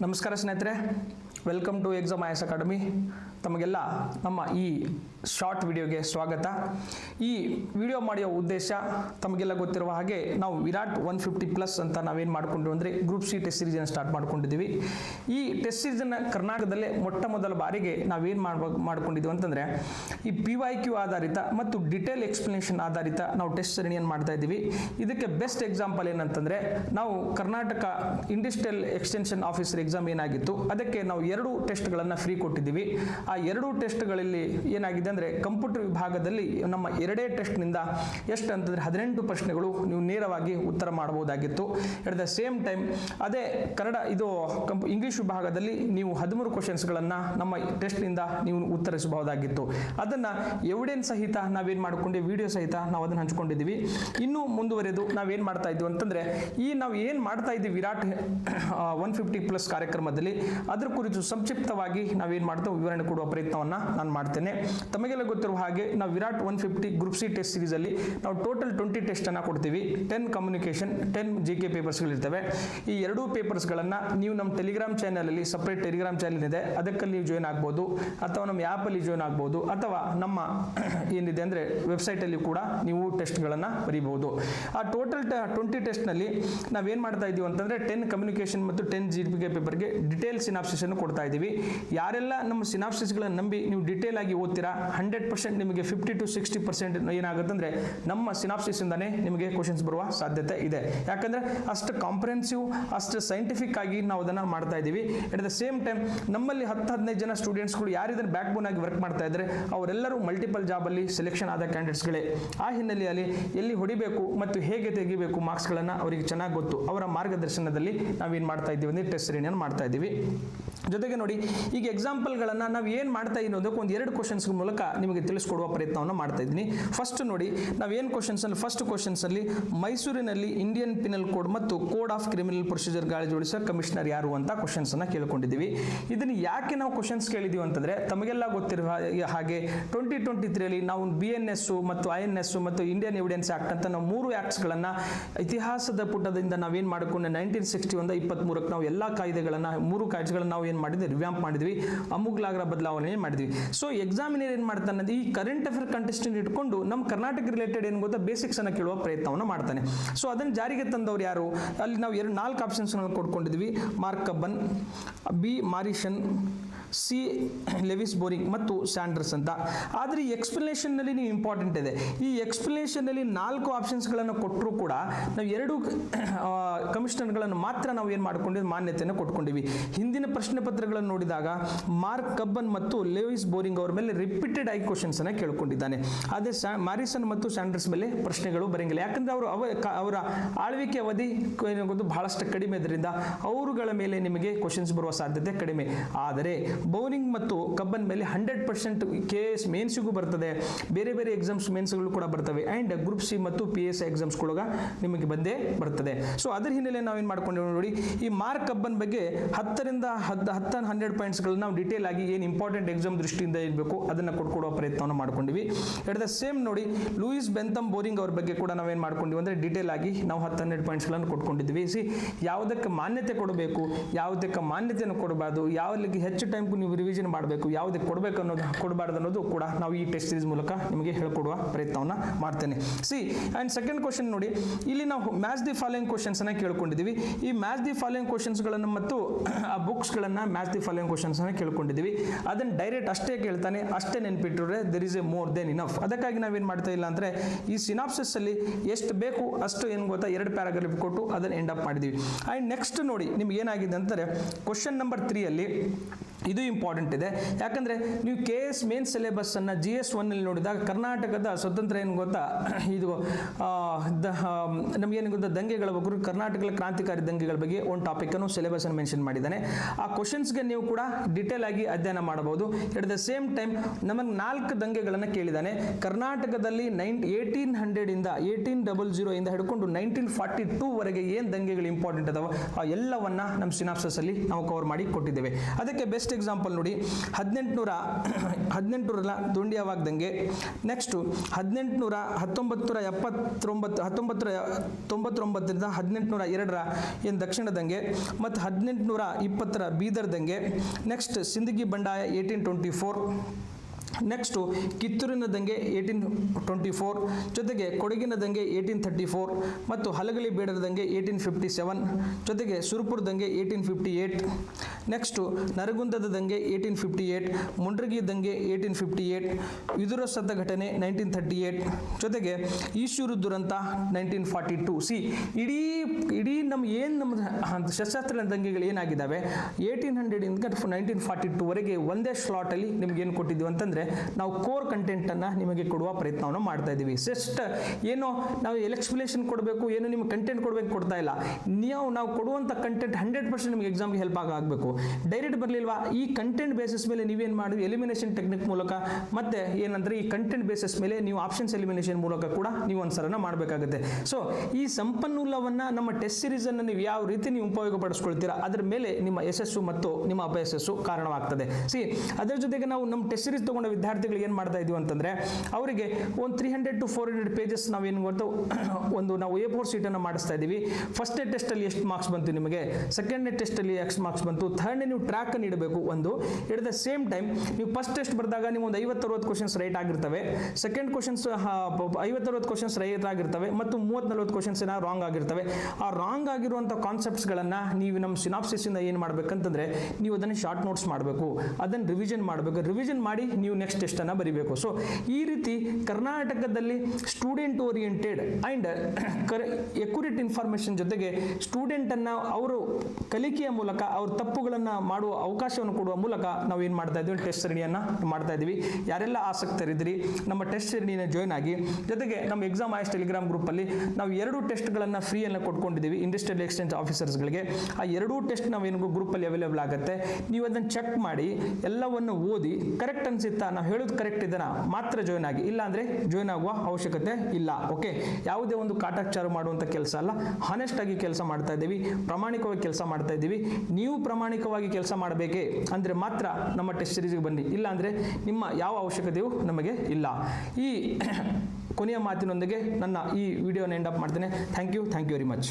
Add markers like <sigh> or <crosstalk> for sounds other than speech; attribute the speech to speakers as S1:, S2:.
S1: ನಮಸ್ಕಾರ ಸ್ನೇಹಿತರೆ welcome to exam I S academy ತಮಗೆಲ್ಲ ನಮ್ಮ ಈ ಶಾರ್ಟ್ ವಿಡಿಯೋಗೆ ಸ್ವಾಗತ. ಈ ವಿಡಿಯೋ ಮಾಡಿಯೋ ಉದ್ದೇಶ ತಮಗೆಲ್ಲ ಗೊತ್ತಿರುವ ಹಾಗೆ ನಾವು ವಿರಾಟ್ ಒನ್ ಫಿಫ್ಟಿ ಪ್ಲಸ್ ಅಂತ ನಾವೇನು ಮಾಡ್ಕೊಂಡ್ವಿ ಅಂದರೆ ಗ್ರೂಪ್ ಸಿ ಟೆಸ್ಟ್ ಸೀರೀಸನ್ನು ಸ್ಟಾರ್ಟ್ ಮಾಡ್ಕೊಂಡಿದ್ದೀವಿ. ಈ ಟೆಸ್ಟ್ ಸೀರೀಸನ್ನು ಕರ್ನಾಟಕದಲ್ಲೇ ಮೊಟ್ಟ ಮೊದಲ ಬಾರಿಗೆ ನಾವೇನು ಮಾಡ್ಬೇಕು ಮಾಡ್ಕೊಂಡಿದ್ದೀವಿ ಅಂತಂದರೆ ಈ ಪಿ ವೈ ಕ್ಯೂ ಆಧಾರಿತ ಮತ್ತು ಡಿಟೇಲ್ ಎಕ್ಸ್ಪ್ಲನೇಷನ್ ಆಧಾರಿತ ನಾವು ಟೆಸ್ಟ್ ಸರಣಿಯನ್ನು ಮಾಡ್ತಾ ಇದ್ದೀವಿ. ಇದಕ್ಕೆ ಬೆಸ್ಟ್ ಎಕ್ಸಾಂಪಲ್ ಏನಂತಂದರೆ ನಾವು Karnataka industrial extension officer exam ಏನಾಗಿತ್ತು. ಅದಕ್ಕೆ ನಾವು ಎರಡು ಟೆಸ್ಟ್ಗಳನ್ನು ಫ್ರೀ ಕೊಟ್ಟಿದ್ದೀವಿ. ಆ ಎರಡು ಟೆಸ್ಟ್ಗಳಲ್ಲಿ ಏನಾಗಿದೆ ಅಂದರೆ ಕಂಪ್ಯೂಟರ್ ವಿಭಾಗದಲ್ಲಿ ನಮ್ಮ ಎರಡೇ ಟೆಸ್ಟ್ನಿಂದ ಎಷ್ಟು ಅಂತಂದರೆ ಹದಿನೆಂಟು ಪ್ರಶ್ನೆಗಳು ನೀವು ನೇರವಾಗಿ ಉತ್ತರ ಮಾಡಬಹುದಾಗಿತ್ತು. ಎಟ್ ದ ಸೇಮ್ ಟೈಮ್ ಅದೇ ಕನ್ನಡ ಇದು ಕಂಪ್, ಇಂಗ್ಲೀಷ್ ವಿಭಾಗದಲ್ಲಿ ನೀವು ಹದಿಮೂರು ಕ್ವಶನ್ಸ್ಗಳನ್ನು ನಮ್ಮ ಟೆಸ್ಟ್ನಿಂದ ನೀವು ಉತ್ತರಿಸಬಹುದಾಗಿತ್ತು. ಅದನ್ನು ಎವಿಡೆನ್ಸ್ ಸಹಿತ ನಾವೇನು ಮಾಡಿಕೊಂಡು ವಿಡಿಯೋ ಸಹಿತ ನಾವು ಅದನ್ನು ಹಂಚ್ಕೊಂಡಿದ್ದೀವಿ. ಇನ್ನೂ ಮುಂದುವರೆದು ನಾವೇನು ಮಾಡ್ತಾ ಇದ್ದೀವಿ ಅಂತಂದರೆ, ಈ ನಾವು ಏನು ಮಾಡ್ತಾ ಇದ್ದೀವಿ ವಿರಾಟ್ ಒನ್ ಫಿಫ್ಟಿ ಪ್ಲಸ್ ಕಾರ್ಯಕ್ರಮದಲ್ಲಿ, ಅದ್ರ ಕುರಿತು ಸಂಕ್ಷಿಪ್ತವಾಗಿ ನಾವೇನು ಮಾಡ್ತೇವೆ ವಿವರಣೆ ಕೊಡುವ ಪ್ರಯತ್ನವನ್ನು ನಾನು ಮಾಡ್ತೇನೆ. ತಮಗೆಲ್ಲ ಗೊತ್ತಿರುವ ಹಾಗೆ ನಾವು Virat one fifty group C test ಸೀರೀಸಲ್ಲಿ ನಾವು ಟೋಟಲ್ ಟ್ವೆಂಟಿ ಟೆಸ್ಟನ್ನು ಕೊಡ್ತೀವಿ. Ten communication ten G K ಪೇಪರ್ಸ್ಗಳಿರ್ತವೆ ಈ ಎರಡೂ ಪೇಪರ್ಸ್ಗಳನ್ನು ನೀವು ನಮ್ಮ ಟೆಲಿಗ್ರಾಮ್ ಚಾನಲಲ್ಲಿ ಸಪ್ರೇಟ್ ಟೆಲಿಗ್ರಾಮ್ ಚಾನಲ್ ಇದೆ. ಅದಕ್ಕಲ್ಲಿ ನೀವು ಜಾಯ್ನ್ ಆಗ್ಬೋದು. ಅಥವಾ ನಮ್ಮ ಆ್ಯಪಲ್ಲಿ ಜಾಯ್ನ್ ಆಗ್ಬೋದು. ಅಥವಾ ನಮ್ಮ ಏನಿದೆ ಅಂದರೆ ವೆಬ್ಸೈಟಲ್ಲಿ ಕೂಡ ನೀವು ಟೆಸ್ಟ್ಗಳನ್ನು ಬರೀಬಹುದು. ಆ ಟೋಟಲ್ ಟ್ವೆಂಟಿ ಟೆಸ್ಟ್ನಲ್ಲಿ ನಾವೇನು ಮಾಡ್ತಾ ಇದ್ದೀವಿ ಅಂತಂದರೆ ಟೆನ್ ಕಮ್ಯುನಿಕೇಷನ್ ಮತ್ತು ಟೆನ್ ಜಿ ಪಿ ಕೆ ಪೇಪರ್ಗೆ ಡಿಟೇಲ್ ಸಿನಾಪ್ಸಿಸನ್ನು ಕೊಡ್ತಾ ಇದ್ದೀವಿ ಯಾರೆಲ್ಲ ನಮ್ಮ ಸಿನಾಪ್ಸಿಸ್ಗಳನ್ನು ನಂಬಿ ನೀವು ಡಿಟೇಲ್ ಆಗಿ ಓದ್ತೀರಾ ಹಂಡ್ರೆಡ್ ಪರ್ಸೆಂಟ್ ನಿಮಗೆ ಫಿಫ್ಟಿ ಟು ಸಿಕ್ಸ್ಟಿ ಪರ್ಸೆಂಟ್ ಏನಾಗುತ್ತೆ ಅಂದರೆ ನಮ್ಮ ಸಿನಾಪ್ಸಿಸಿಂದನೇ ನಿಮಗೆ ಕ್ವಶನ್ಸ್ ಬರುವ ಸಾಧ್ಯತೆ ಇದೆ. ಯಾಕಂದರೆ ಅಷ್ಟು ಕಾಂಪ್ರೆನ್ಸಿವ್ ಅಷ್ಟು ಸೈಂಟಿಫಿಕ್ ಆಗಿ ನಾವು ಅದನ್ನು ಮಾಡ್ತಾ ಇದ್ದೀವಿ. ಎಟ್ ದ ಸೇಮ್ ಟೈಮ್ ನಮ್ಮಲ್ಲಿ ಹತ್ತು, ಹದಿನೈದು ಜನ ಸ್ಟೂಡೆಂಟ್ಸ್ಗಳು ಯಾರಿದ್ರೆ ಬ್ಯಾಕ್ ಬೋನ್ ಆಗಿ ವರ್ಕ್ ಮಾಡ್ತಾ ಇದ್ದಾರೆ ಅವರೆಲ್ಲರೂ ಮಲ್ಟಿಪಲ್ ಜಾಬಲ್ಲಿ ಸೆಲೆಕ್ಷನ್ ಆದ ಕ್ಯಾಂಡಿಡೇಟ್ಸ್ಗಳೇ ಆ ಹಿನ್ನೆಲೆಯಲ್ಲಿ ಎಲ್ಲಿ ಹೊಡಿಬೇಕು ಮತ್ತು ಹೇಗೆ ತೆಗಿಬೇಕು ಮಾರ್ಕ್ಸ್ಗಳನ್ನು ಅವರಿಗೆ ಚೆನ್ನಾಗಿ ಗೊತ್ತು. ಅವರ ಮಾರ್ಗದರ್ಶನದಲ್ಲಿ ನಾವೇನು ಮಾಡ್ತಾ ಇದ್ದೀವಿ ಅಂದರೆ ಟೆಸ್ಟ್ ಶ್ರೇಣಿಯನ್ನು ಮಾಡ್ತಾ ಇದ್ದೀವಿ. ಜೊತೆಗೆ ನೋಡಿ, ಈಗ ಎಕ್ಸಾಂಪಲ್ಗಳನ್ನು ನಾವು ಏನು ಮಾಡ್ತಾ ಇದ್ದೀವಿ ಅನ್ನೋದಕ್ಕೆ ಒಂದು ಎರಡು ಕ್ವಶನ್ಸ್ ಮೂಲಕ ನಿಮಗೆ ತಿಳಿಸ್ಕೊಡುವ ಪ್ರಯತ್ನವನ್ನು ಮಾಡ್ತಾ ಇದ್ದೀನಿ. ಫಸ್ಟ್ ನೋಡಿ ನಾವೇನು ಕ್ವಶನ್ಸಲ್ಲಿ ಫಸ್ಟ್ ಕ್ವಶನ್ಸಲ್ಲಿ ಮೈಸೂರಿನಲ್ಲಿ ಇಂಡಿಯನ್ ಪಿನಲ್ ಕೋಡ್ ಮತ್ತು ಕೋಡ್ ಆಫ್ ಕ್ರಿಮಿನಲ್ ಪ್ರೊಸೀಜರ್ ಗಾಳಿ ಜೋಡಿಸೋ ಕಮಿಷನರ್ ಯಾರು ಅಂತ ಕ್ವಶನ್ಸನ್ನು ಕೇಳ್ಕೊಂಡಿದ್ದೀವಿ. ಇದನ್ನು ಯಾಕೆ ನಾವು ಕ್ವಶನ್ಸ್ ಕೇಳಿದ್ದೀವಿ ಅಂತಂದರೆ, ತಮಗೆಲ್ಲ ಗೊತ್ತಿರುವ ಹಾಗೆ ಟ್ವೆಂಟಿ ಟ್ವೆಂಟಿ ತ್ರೀಯಲ್ಲಿ ನಾವು ಬಿ ಎನ್ ಎಸ್ಸು ಮತ್ತು ಐ ಎನ್ ಎಸ್ಸು ಮತ್ತು ಇಂಡಿಯನ್ ಎವಿಡೆನ್ಸ್ ಆ್ಯಕ್ಟ್ ಅಂತ ನಾವು ಮೂರು ಆ್ಯಕ್ಟ್ಸ್ಗಳನ್ನು ಇತಿಹಾಸದ ಪುಟದಿಂದ ನಾವೇನು ಮಾಡಿಕೊಂಡು ನೈನ್ಟೀನ್ ಸಿಕ್ಸ್ಟಿ ಒಂದು ಇಪ್ಪತ್ತ್ಮೂರಕ್ಕೆ ನಾವು ಎಲ್ಲ ಕಾಯ್ದೆಗಳನ್ನು, ಮೂರು ಕಾಯ್ದೆಗಳನ್ನು ನಾವು ಏನು ಮಾಡಿದ್ವಿ? ರಿವ್ಯಾಂಪ್ ಮಾಡಿದ್ವಿ. ಅಮುಗ್ಲಾಗ್ರ ಬದಲಾವಣೆ ಮಾಡಿದ್ವಿ. ಸೊ ಎಕ್ಸಾಮಿನರ್ ಏನು ಮಾಡ್ತಾನೆ ಈ ಕರೆಂಟ್ ಅಫೇರ್ ಕಂಟೆಸ್ಟೆಂಟ್ ಇಟ್ಕೊಂಡು ನಮ್ಮ ಕರ್ನಾಟಕ ರಿಲೇಟೆಡ್ ಏನು ಗೊತ್ತಾ? ಬೇಸಿಕ್ಸ್ ಅನ್ನು ಕೇಳುವ ಪ್ರಯತ್ನವನ್ನು ಮಾಡ್ತಾನೆ. ಸೊ ಅದನ್ನು ಜಾರಿಗೆ ತಂದವರು ಯಾರು? ಅಲ್ಲಿ ನಾವು ಎರಡು, ನಾಲ್ಕು ಆಪ್ಷನ್ಸ್ಗಳನ್ನು ಕೊಡ್ಕೊಂಡಿದ್ವಿ. Mark Cubbon B Morrison C Lewis Bowring ಮತ್ತು ಸ್ಯಾಂಡರ್ಸ್ ಅಂತ. ಆದರೆ ಈ ಎಕ್ಸ್ಪ್ಲನೇಷನ್ನಲ್ಲಿ ನೀವು ಇಂಪಾರ್ಟೆಂಟ್ ಇದೆ. ಈ ಎಕ್ಸ್ಪ್ಲನೇಷನ್ನಲ್ಲಿ ನಾಲ್ಕು ಆಪ್ಷನ್ಸ್ಗಳನ್ನು ಕೊಟ್ಟರೂ ಕೂಡ ನಾವು ಎರಡು ಕಮಿಷನರ್ಗಳನ್ನು ಮಾತ್ರ ನಾವು ಏನು ಮಾಡಿಕೊಂಡಿದ್ದು ಮಾನ್ಯತೆಯನ್ನು ಕೊಟ್ಕೊಂಡಿವಿ. ಹಿಂದಿನ ಪ್ರಶ್ನೆ ಪತ್ರಗಳನ್ನು ನೋಡಿದಾಗ ಮಾರ್ಕ್ ಕಬ್ಬನ್ ಮತ್ತು ಲೆವಿಸ್ ಬೋರಿಂಗ್ ಅವರ ಮೇಲೆ ರಿಪೀಟೆಡ್ ಆಗಿ ಕ್ವಶನ್ಸನ್ನು ಕೇಳ್ಕೊಂಡಿದ್ದಾನೆ. ಅದೇ ಮ್ಯಾರಿಸನ್ ಮತ್ತು ಸ್ಯಾಂಡರ್ಸ್ ಮೇಲೆ ಪ್ರಶ್ನೆಗಳು ಬರಂಗಿಲ್ಲ. ಯಾಕಂದರೆ ಅವರು ಅವ ಅವರ ಆಳ್ವಿಕೆ ಅವಧಿ ಏನಾಗೋದು ಬಹಳಷ್ಟು ಕಡಿಮೆ ಇದರಿಂದ ಅವರುಗಳ ಮೇಲೆ ನಿಮಗೆ ಕ್ವಶನ್ಸ್ ಬರುವ ಸಾಧ್ಯತೆ ಕಡಿಮೆ. ಆದರೆ ಬೌರಿಂಗ್ ಮತ್ತು ಕಬ್ಬನ್ ಮೇಲೆ ಹಂಡ್ರೆಡ್ ಪರ್ಸೆಂಟ್ ಕೆ ಎಸ್ ಮೇನ್ಸಿಗೂ ಬರ್ತದೆ. ಬೇರೆ ಬೇರೆ ಎಕ್ಸಾಮ್ಸ್ ಮೇನ್ಸ್ಗಳು ಕೂಡ ಬರ್ತವೆ. ಆ್ಯಂಡ್ ಗ್ರೂಪ್ ಸಿ ಮತ್ತು ಪಿ ಎಸ್ ಎಕ್ಸಾಮ್ಸ್ಗಳಾಗ ನಿಮಗೆ ಬಂದೇ ಬರ್ತದೆ. ಸೊ ಅದರ ಹಿನ್ನೆಲೆ ನಾವೇನು ಮಾಡ್ಕೊಂಡಿವಿ ನೋಡಿ, ಈ ಮಾರ್ಕ್ ಕಬ್ಬನ್ ಬಗ್ಗೆ ಹತ್ತರಿಂದ ಹತ್ತು ಹತ್ತ ಹಂಡ್ರೆಡ್ ಪಾಯಿಂಟ್ಸ್ಗಳನ್ನ ನಾವು ಡೀಟೇಲ್ ಆಗಿ ಏನು ಇಂಪಾರ್ಟೆಂಟ್ ಎಕ್ಸಾಮ್ ದೃಷ್ಟಿಯಿಂದ ಇರಬೇಕು, ಅದನ್ನು ಕೊಟ್ಕೊಡುವ ಪ್ರಯತ್ನವನ್ನು ಮಾಡ್ಕೊಂಡಿವಿ. ಎಟ್ ದ ಸೇಮ್ ನೋಡಿ ಲೂಯಿಸ್ ಬೆಂತಮ್ ಬೋರಿಂಗ್ ಅವ್ರ ಬಗ್ಗೆ ಕೂಡ ನಾವೇನು ಮಾಡ್ಕೊಂಡಿವಿ ಅಂದರೆ ಡೀಟೇಲ್ ಆಗಿ ನಾವು ಹತ್ತು, ಹನ್ನೆರಡು ಪಾಯಿಂಟ್ಸ್ಗಳನ್ನು ಕೊಟ್ಕೊಂಡಿದ್ವಿ. ಸಿ ಯಾವುದಕ್ಕೆ ಮಾನ್ಯತೆ ಕೊಡಬೇಕು, ಯಾವುದಕ್ಕೆ ಮಾನ್ಯತೆಯನ್ನು ಕೊಡಬಾರ್ದು ಯಾವ ಹೆಚ್ಚು ಟೈಮ್ ನೀವು ರಿವಿಷನ್ ಮಾಡಬೇಕು, ಯಾವುದಕ್ಕೆ ಕೊಡಬೇಕು ಅನ್ನೋದು ಕೊಡಬಾರ್ದು ಅನ್ನೋದು ಕೂಡ ನಾವು ಈ ಟೆಸ್ಟ್ ಸೀರೀಸ್ ಮೂಲಕ ನಿಮಗೆ ಹೇಳಿಕೊಡುವ ಪ್ರಯತ್ನವನ್ನು ಮಾಡ್ತೇನೆ. ಸಿ ಆ್ಯಂಡ್ ಸೆಕೆಂಡ್ ಕ್ವಶನ್ ನೋಡಿ, ಇಲ್ಲಿ ನಾವು ಮ್ಯಾಚ್ ದಿ ಫಾಲೋಯಿಂಗ್ ಕ್ವಶನ್ಸನ್ನು ಕೇಳ್ಕೊಂಡಿದ್ದೀವಿ. ಈ ಮ್ಯಾಚ್ ದಿ ಫಾಲೋಯಿಂಗ್ ಕ್ವಶನ್ಸ್ಗಳನ್ನು ಮತ್ತು ಆ ಬುಕ್ಸ್ಗಳನ್ನು ಮ್ಯಾಚ್ ದಿ ಫಾಲೋಯಿಂಗ್ ಕ್ವಶನ್ಸನ್ನು ಕೇಳ್ಕೊಂಡಿದ್ದೀವಿ. ಅದನ್ನು ಡೈರೆಕ್ಟ್ ಅಷ್ಟೇ ಕೇಳ್ತಾನೆ, ಅಷ್ಟೇ ನೆನ್ಪಿಟ್ಟರೆ there is a more than enough ಅದಕ್ಕಾಗಿ ನಾವೇನು ಮಾಡ್ತಾ ಇಲ್ಲ ಅಂದರೆ, ಈ ಸಿನಾಪ್ಸಿಸ್ ಅಲ್ಲಿ ಎಷ್ಟು ಬೇಕು ಅಷ್ಟು ಏನು ಗೊತ್ತಾ, ಎರಡು ಪ್ಯಾರಾಗ್ರಾಫ್ ಕೊಟ್ಟು ಅದನ್ನು ಎಂಡ್ ಅಪ್ ಮಾಡಿದ್ದೀವಿ. ಆ್ಯಂಡ್ ನೆಕ್ಸ್ಟ್ ನೋಡಿ, ನಿಮ್ಗೆ ಏನಾಗಿದೆ ಅಂತಾರೆ ಕ್ವಶನ್ ನಂಬರ್ ತ್ರೀಯಲ್ಲಿ ಇದು ಇಂಪಾರ್ಟೆಂಟ್ ಇದೆ. ಯಾಕಂದರೆ ನೀವು ಕೆ ಎಸ್ ಮೇನ್ ಸಿಲೆಬಸ್ಸನ್ನು ಜಿ ಎಸ್ ಒನ್ನಲ್ಲಿ ನೋಡಿದಾಗ ಕರ್ನಾಟಕದ ಸ್ವತಂತ್ರ ಏನು ಗೊತ್ತಾ? <clears throat> ಇದು ದ ನಮಗೇನು ಗೊತ್ತಾ? ದಂಗೆಗಳ ಬಗ್ಗೆ, ಕರ್ನಾಟಕದ ಕ್ರಾಂತಿಕಾರಿ ದಂಗೆಗಳ ಬಗ್ಗೆ ಒಂದು ಟಾಪಿಕನ್ನು ಸಿಲೆಬಸ್ಸನ್ನು ಮೆನ್ಷನ್ ಮಾಡಿದ್ದಾನೆ. ಆ ಕ್ವಶನ್ ಕ್ವಶನ್ಸ್ಗೆ ನೀವು ಕೂಡ ಡಿಟೇಲ್ ಆಗಿ ಅಧ್ಯಯನ ಮಾಡಬಹುದು. ಎಟ್ ದ ಸೇಮ್ ಟೈಮ್ ನಮಗೆ ನಾಲ್ಕು ದಂಗೆಗಳನ್ನು ಕೇಳಿದ್ದಾನೆ. ಕರ್ನಾಟಕದಲ್ಲಿ ನೈನ್ ಏಯ್ಟೀನ್ ಹಂಡ್ರೆಡಿಂದ ಏಯ್ಟೀನ್ ಡಬಲ್ ಜೀರೋ ಇಂದ ಹಿಡ್ಕೊಂಡು ನೈನ್ಟೀನ್ ಫಾರ್ಟಿ ಟೂವರೆಗೆ ಏನು ದಂಗೆಗಳು ಇಂಪಾರ್ಟೆಂಟ್ ಅದಾವೆ, ಆ ಎಲ್ಲವನ್ನ ನಮ್ಮ ಸಿನಾಪ್ಸಸ್ ಅಲ್ಲಿ ನಾವು ಕವರ್ ಮಾಡಿ ಕೊಟ್ಟಿದ್ದೇವೆ. ಅದಕ್ಕೆ ಬೆಸ್ಟ್ ಎಕ್ಸಾಂಪಲ್ ನೋಡಿ. ಹದಿನೆಂಟುನೂರ <coughs> ಹದಿನೆಂಟುನೂರ ದುಂಡಿಯವಾಗ್ದಂಗೆ ನೆಕ್ಸ್ಟು ಹದಿನೆಂಟುನೂರ ಹತ್ತೊಂಬತ್ತು ಎಪ್ಪತ್ತೊಂಬತ್ತು ಹತ್ತೊಂಬತ್ತರ ತೊಂಬತ್ತೊಂಬತ್ತರಿಂದ ಹದಿನೆಂಟುನೂರ ಎರಡರ ಏನು ದಕ್ಷಿಣದಂಗೆ ಮತ್ತು ಹದಿನೆಂಟುನೂರ ಇಪ್ಪತ್ತರ ಬೀದರ್ದಂಗೆ. ನೆಕ್ಸ್ಟ್ ಸಿಂದಗಿ ಬಂಡಾಯ ಏಯ್ಟೀನ್ ಟ್ವೆಂಟಿ ಫೋರ್ ನೆಕ್ಸ್ಟು ಕಿತ್ತೂರಿನ ದಂಗೆ ಏಯ್ಟೀನ್ ಟ್ವೆಂಟಿ ಫೋರ್ ಜೊತೆಗೆ ಕೊಡಗಿನ ದಂಗೆ ಏಯ್ಟೀನ್ ಥರ್ಟಿ ಫೋರ್ ಮತ್ತು ಹಲಗಲಿ ಬೇಡದ ದಂಗೆ ಏಯ್ಟೀನ್ ಫಿಫ್ಟಿ ಸೆವೆನ್ ಜೊತೆಗೆ ಸುರ್ಪುರ್ ದಂಗೆ ಏಯ್ಟೀನ್ ಫಿಫ್ಟಿ ಏಯ್ಟ್ ನೆಕ್ಸ್ಟು ನರಗುಂದದ ದಂಗೆ ಏಯ್ಟೀನ್ ಫಿಫ್ಟಿ ಏಯ್ಟ್ ಮುಂಡ್ರಗಿ ದಂಗೆ ಏಯ್ಟೀನ್ ಫಿಫ್ಟಿ ಏಯ್ಟ್ ವಿದುರ ಘಟನೆ ನೈನ್ಟೀನ್ ಥರ್ಟಿ ಏಯ್ಟ್ ಜೊತೆಗೆ ಈಶ್ವರ ದುರಂತ ನೈನ್ಟೀನ್ ಫಾರ್ಟಿ ಟು ಸಿ ಇಡೀ ಇಡೀ ನಮ್ಮ ಏನು ನಮ್ಮ ಸಶಸ್ತ್ರ ದಂಗೆಗಳು ಏನಾಗಿದ್ದಾವೆ? ಏಯ್ಟೀನ್ ಹಂಡ್ರೆಡಿಂದ ನೈನ್ಟೀನ್ ಫಾರ್ಟಿ ಟೂವರೆಗೆ ಒಂದೇ ಸ್ಲಾಟಲ್ಲಿ ನಿಮ್ಗೆ ಏನು ಕೊಟ್ಟಿದ್ದೀವಿ ಅಂತಂದರೆ ನಾವು ಕೋರ್ ಕಂಟೆಂಟನ್ನು ನಿಮಗೆ ಕೊಡುವ ಪ್ರಯತ್ನವನ್ನು ಮಾಡ್ತಾ ಇದ್ದೀವಿ. ಜಸ್ಟ್ ಏನೋ? ನಾವು ಎಕ್ಸ್ಪ್ಲೇಷನ್ ಕೊಡಬೇಕು, ಏನು ನಿಮ್ಗೆ ಕಂಟೆಂಟ್ ಕೊಡಬೇಕು ಕೊಡ್ತಾ ಇಲ್ಲ. ನೀವು ನಾವು ಕೊಡುವಂಥ ಕಂಟೆಂಟ್ ಹಂಡ್ರೆಡ್ ಪರ್ಸೆಂಟ್ ನಿಮಗೆ ಎಕ್ಸಾಮ್ಗೆ ಹೆಲ್ಪ್ ಆಗಬೇಕು. ಡೈರೆಕ್ಟ್ ಬರಲಿಲ್ವಾ? ಈ ಕಂಟೆಂಟ್ ಬೇಸಿಸ್ ಮೇಲೆ ನೀವೇನು ಮಾಡಿದ್ವಿ ಎಲಿಮಿನೇಷನ್ ಟೆಕ್ನಿಕ್ ಮೂಲಕ ಮತ್ತೆ ಏನಂದ್ರೆ ಈ ಕಂಟೆಂಟ್ ಬೇಸಿಸ್ ಮೇಲೆ ನೀವು ಆಪ್ಷನ್ಸ್ ಎಲಿಮಿನೇಷನ್ ಮೂಲಕ ಕೂಡ ನೀವು ಒಂದ್ಸರನ ಮಾಡಬೇಕಾಗುತ್ತೆ. ಸೊ ಈ ಸಂಪನ್ಮೂಲವನ್ನು ನಮ್ಮ ಟೆಸ್ಟ್ ಸೀರೀಸನ್ನು ನೀವು ಯಾವ ರೀತಿ ನೀವು ಉಪಯೋಗಪಡಿಸ್ಕೊಳ್ತೀರಾ? ಅದರ ಮೇಲೆ ನಿಮ್ಮ ಯಶಸ್ಸು ಮತ್ತು ನಿಮ್ಮ ಅಪಯಶಸ್ಸು ಕಾರಣವಾಗ್ತದೆ. ಸಿ ಅದರ ಜೊತೆಗೆ ನಾವು ನಮ್ಮ ಟೆಸ್ಟ್ ಸೀರೀಸ್ ತಗೊಂಡ ವಿದ್ಯಾರ್ಥಿಗಳು ಏನು ಮಾಡ್ತಾ ಇದೀವಿ ಅಂತಂದ್ರೆ, ಅವರಿಗೆ ಒಂದು three hundred to four hundred pages ಏನು ಗೊತ್ತು ಒಂದು ನಾವು ಎ ಫೋರ್ ಸೀಟನ್ನು ಮಾಡಿಸ್ತಾ ಇದ್ದೀವಿ. ಫಸ್ಟ್ನೇ ಟೆಸ್ಟಲ್ಲಿ ಎಷ್ಟು ಮಾರ್ಕ್ಸ್ ಬಂತು ನಿಮಗೆ? ಸೆಕೆಂಡ್ನೇ ಟೆಸ್ಟಲ್ಲಿ ಎಷ್ಟು ಮಾರ್ಕ್ಸ್ ಬಂತು. ಥರ್ಡ್ನೇ ನೀವು ಟ್ರ್ಯಾಕ್ ನೀಡಬೇಕು ಇಡಬೇಕು ಒಂದು. ಎಟ್ ದ ಸೇಮ್ ಟೈಮ್ ನೀವು ಫಸ್ಟ್ ಟೆಸ್ಟ್ ಬರೆದಾಗ ನೀವು ಒಂದು ಐವತ್ತರವತ್ತು ಕ್ವಶನ್ಸ್ ರೈಟ್ ಆಗಿರ್ತವೆ. ಸೆಕೆಂಡ್ ಕ್ವಶನ್ಸ್ ಐವತ್ತರವತ್ತು ಕ್ವಶನ್ಸ್ ರೈಟ್ ಆಗಿರ್ತವೆ ಮತ್ತು ಮೂವತ್ತು ನಲ್ವತ್ತು ಕ್ವಶನ್ಸ್ ಏನೋ ರಾಂಗ್ ಆಗಿರ್ತವೆ. ಆ ರಾಂಗ್ ಆಗಿರುವಂಥ ಕಾನ್ಸೆಪ್ಟ್ಸ್ಗಳನ್ನು ನೀವು ನಮ್ಮ ಸಿನಾಪ್ಸಿಸಿಂದ ಏನು ಮಾಡಬೇಕಂತಂದ್ರೆ, ನೀವು ಅದನ್ನು ಶಾರ್ಟ್ ನೋಟ್ಸ್ ಮಾಡಬೇಕು. ಅದನ್ನು ರಿವಿಷನ್ ಮಾಡಬೇಕು. ರಿವಿಷನ್ ಮಾಡಿ ನೀವು ನೆಕ್ಸ್ಟ್ ಟೆಸ್ಟನ್ನು ಬರಿಬೇಕು. ಸೊ ಈ ರೀತಿ ಕರ್ನಾಟಕದಲ್ಲಿ student oriented and care accurate information ಜೊತೆಗೆ ಸ್ಟೂಡೆಂಟನ್ನು ಅವರು ಕಲಿಕೆಯ ಮೂಲಕ, ಅವ್ರ ತಪ್ಪುಗಳನ್ನು ಮಾಡುವ ಅವಕಾಶವನ್ನು ಕೊಡುವ ಮೂಲಕ ನಾವು ಏನು ಮಾಡ್ತಾ ಇದ್ದೀವಿ ಟೆಸ್ಟ್ ಸರಣಿಯನ್ನು ಮಾಡ್ತಾ ಇದ್ದೀವಿ ಯಾರೆಲ್ಲ ಆಸಕ್ತರಿದ್ರಿ, ನಮ್ಮ ಟೆಸ್ಟ್ ಸರಣಿನ ಜಾಯ್ನ್ ಆಗಿ, ಜೊತೆಗೆ ನಮ್ಮ ಎಕ್ಸಾಮ್ ಆಯ್ಸ್ ಟೆಲಿಗ್ರಾಮ್ ಗ್ರೂಪಲ್ಲಿ ನಾವು ಎರಡು ಟೆಸ್ಟ್ಗಳನ್ನು ಫ್ರೀಯನ್ನು ಕೊಟ್ಕೊಂಡಿದ್ದೀವಿ ಇಂಡಸ್ಟ್ರಿಯಲ್ ಎಕ್ಸ್ಚೇಂಜ್ ಆಫೀಸರ್ಸ್ಗಳಿಗೆ ಆ ಎರಡೂ ಟೆಸ್ಟ್ ನಾವು ನಾವೇನು ಗ್ರೂಪಲ್ಲಿ ಅವೈಲೇಬಲ್ ಆಗುತ್ತೆ. ನೀವು ಅದನ್ನು ಚೆಕ್ ಮಾಡಿ, ಎಲ್ಲವನ್ನು ಓದಿ ಕರೆಕ್ಟ್ ಅನ್ಸುತ್ತಾ ನಾವು ಹೇಳೋದು ಕರೆಕ್ಟ್ ಇದ್ದಾನ ಮಾತ್ರ ಜಾಯ್ನ್ ಆಗಿ, ಇಲ್ಲ ಅಂದರೆ ಜಾಯ್ನ್ ಆಗುವ ಅವಶ್ಯಕತೆ ಇಲ್ಲ ಓಕೆ ಯಾವುದೇ ಒಂದು ಕಾಟಾಚಾರ ಮಾಡುವಂಥ ಕೆಲಸ ಅಲ್ಲ ಹಾನೆಸ್ಟ್ ಆಗಿ ಕೆಲಸ ಮಾಡ್ತಾ ಇದ್ದೀವಿ, ಪ್ರಾಮಾಣಿಕವಾಗಿ ಕೆಲಸ ಮಾಡ್ತಾ ಇದ್ದೀವಿ. ನೀವು ಪ್ರಾಮಾಣಿಕವಾಗಿ ಕೆಲಸ ಮಾಡಬೇಕೆ ಅಂದರೆ ಮಾತ್ರ ನಮ್ಮ ಟೆಸ್ಟ್ ಸೀರೀಸ್ಗೆ ಬನ್ನಿ, ಇಲ್ಲ ಅಂದರೆ ನಿಮ್ಮ ಯಾವ ಅವಶ್ಯಕತೆಯೂ ನಮಗೆ ಇಲ್ಲ. ಈ <coughs> ಕೊನೆಯ ಮಾತಿನೊಂದಿಗೆ ನನ್ನ ಈ ವಿಡಿಯೋನ ಎಂಡ್ ಅಪ್ ಮಾಡ್ತೇನೆ. Thank you thank you very much